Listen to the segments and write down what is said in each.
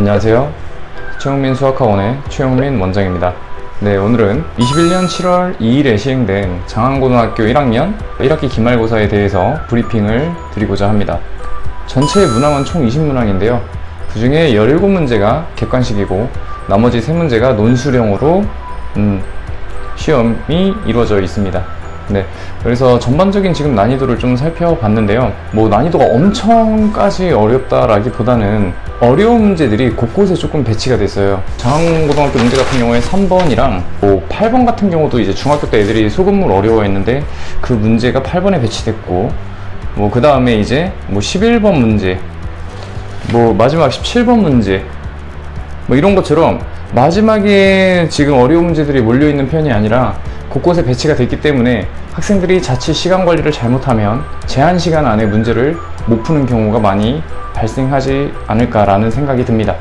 안녕하세요. 최용민 수학학원의 최용민 원장입니다. 네, 오늘은 21년 7월 2일에 시행된 장안고등학교 1학년 1학기 기말고사에 대해서 브리핑을 드리고자 합니다. 전체 문항은 총 20문항인데요. 그 중에 17문제가 객관식이고 나머지 3문제가 논술형으로 음, 시험이 이루어져 있습니다. 네. 그래서 전반적인 지금 난이도를 좀 살펴봤는데요. 뭐 난이도가 엄청까지 어렵다라기보다는 어려운 문제들이 곳곳에 조금 배치가 됐어요. 장안고등학교 문제 같은 경우에 3번이랑 뭐 8번 같은 경우도 이제 중학교 때 애들이 소금물 어려워했는데 그 문제가 8번에 배치됐고 뭐 그 다음에 이제 뭐 11번 문제 뭐 마지막 17번 문제 뭐 이런 것처럼 마지막에 지금 어려운 문제들이 몰려있는 편이 아니라 곳곳에 배치가 됐기 때문에 학생들이 자칫 시간 관리를 잘못하면 제한 시간 안에 문제를 못 푸는 경우가 많이 발생하지 않을까라는 생각이 듭니다.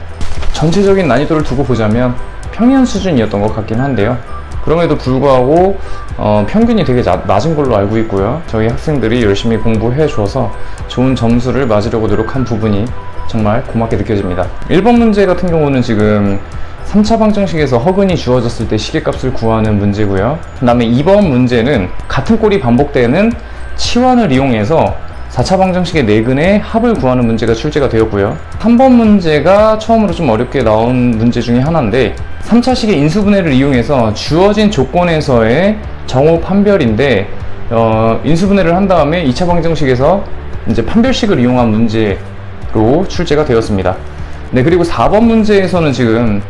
전체적인 난이도를 두고 보자면 평년 수준이었던 것 같긴 한데요. 그럼에도 불구하고 어, 평균이 되게 자- 낮은 걸로 알고 있고요. 저희 학생들이 열심히 공부해 줘서 좋은 점수를 맞으려고 노력한 부분이 정말 고맙게 느껴집니다. 1번 문제 같은 경우는 지금 3차 방정식에서 허근이 주어졌을 때 시계값을 구하는 문제고요. 그 다음에 2번 문제는 같은 꼴이 반복되는 치환을 이용해서 4차 방정식의 내근의 합을 구하는 문제가 출제가 되었고요. 3번 문제가 처음으로 좀 어렵게 나온 문제 중에 하나인데 3차식의 인수분해를 이용해서 주어진 조건에서의 정호 판별인데 어, 인수분해를 한 다음에 2차 방정식에서 이제 판별식을 이용한 문제로 출제가 되었습니다. 네, 그리고 4번 문제에서는 지금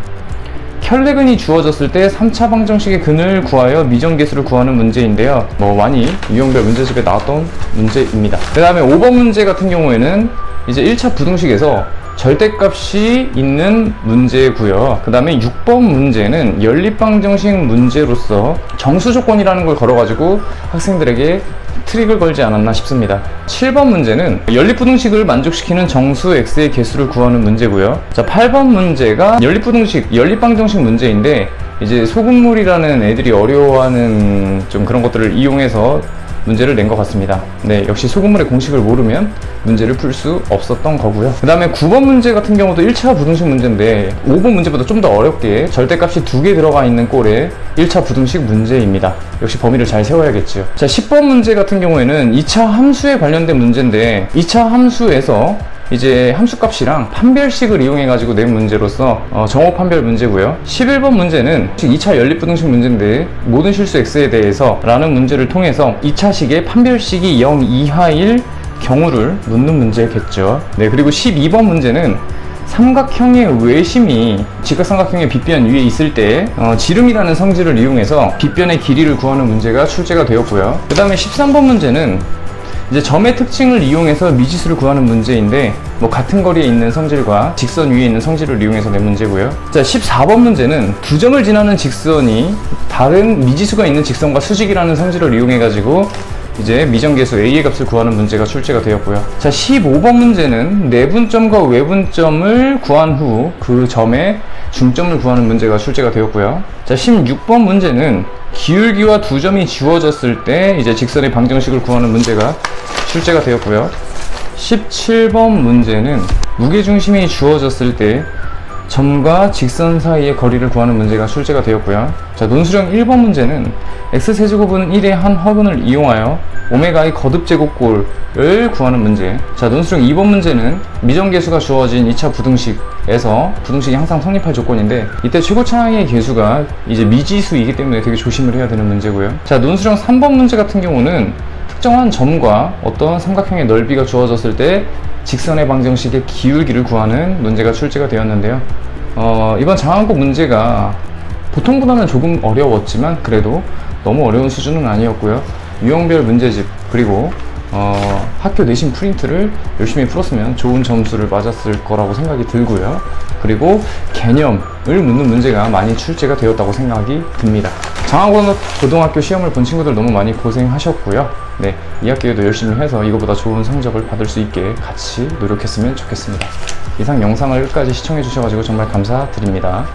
혈내근이 주어졌을 때 3차 방정식의 근을 구하여 미정계수를 구하는 문제인데요. 뭐 많이 유형별 문제집에 나왔던 문제입니다. 그 다음에 5번 문제 같은 경우에는 이제 1차 부등식에서 절대값이 있는 문제고요. 그 다음에 6번 문제는 연립방정식 문제로서 정수 조건이라는 걸 걸어가지고 학생들에게 트릭을 걸지 않았나 싶습니다. 7번 문제는 연립부등식을 만족시키는 정수 x의 개수를 구하는 문제고요. 자, 8번 문제가 연립부등식, 연립방정식 문제인데 이제 소금물이라는 애들이 어려워하는 좀 그런 것들을 이용해서 문제를 낸 것 같습니다. 네, 역시 소금물의 공식을 모르면 문제를 풀 수 없었던 거고요. 그 다음에 9번 문제 같은 경우도 1차 부등식 문제인데 5번 문제보다 좀 더 어렵게 절대값이 두 개 들어가 있는 꼴의 1차 부등식 문제입니다. 역시 범위를 잘 세워야겠죠. 자, 10번 문제 같은 경우에는 2차 함수에 관련된 문제인데 2차 함수에서 이제 함수값이랑 판별식을 이용해 가지고 낸 문제로서 어, 정호 판별 문제고요. 11번 문제는 2차 연립부등식 문제인데 모든 실수 x에 대해서 라는 문제를 통해서 2차식의 판별식이 0 이하일 경우를 묻는 문제겠죠. 네, 그리고 12번 문제는 삼각형의 외심이 직각삼각형의 빗변 위에 있을 때 어, 지름이라는 성질을 이용해서 빗변의 길이를 구하는 문제가 출제가 되었고요. 그 다음에 13번 문제는 이제 점의 특징을 이용해서 미지수를 구하는 문제인데 뭐 같은 거리에 있는 성질과 직선 위에 있는 성질을 이용해서 낸 문제고요. 자, 14번 문제는 두 점을 지나는 직선이 다른 미지수가 있는 직선과 수직이라는 성질을 이용해 가지고 이제 미정계수 a의 값을 구하는 문제가 출제가 되었고요. 자, 15번 문제는 내분점과 외분점을 구한 후 그 점의 중점을 구하는 문제가 출제가 되었고요. 자, 16번 문제는 기울기와 두 점이 지워졌을 때 이제 직선의 방정식을 구하는 문제가 출제가 되었고요. 17번 문제는 무게중심이 주어졌을 때 점과 직선 사이의 거리를 구하는 문제가 출제가 되었고요. 자, 논술형 1번 문제는 x세제곱은 1의 한 허근을 이용하여 오메가의 거듭 제곱골을 구하는 문제. 자, 논술형 2번 문제는 미정계수가 주어진 2차 부등식에서 부등식이 항상 성립할 조건인데 이때 최고차의 계수가 이제 미지수이기 때문에 되게 조심을 해야 되는 문제고요. 자, 논술형 3번 문제 같은 경우는 특정한 점과 어떤 삼각형의 넓이가 주어졌을 때 직선의 방정식의 기울기를 구하는 문제가 출제가 되었는데요. 어, 이번 장항고 문제가 보통보다는 조금 어려웠지만 그래도 너무 어려운 수준은 아니었고요. 유형별 문제집 그리고 어, 학교 내신 프린트를 열심히 풀었으면 좋은 점수를 맞았을 거라고 생각이 들고요. 그리고 개념을 묻는 문제가 많이 출제가 되었다고 생각이 듭니다. 장학고등학교 시험을 본 친구들 너무 많이 고생하셨고요. 네, 이 학기에도 열심히 해서 이거보다 좋은 성적을 받을 수 있게 같이 노력했으면 좋겠습니다. 이상 영상을 끝까지 시청해 주셔가지고 정말 감사드립니다.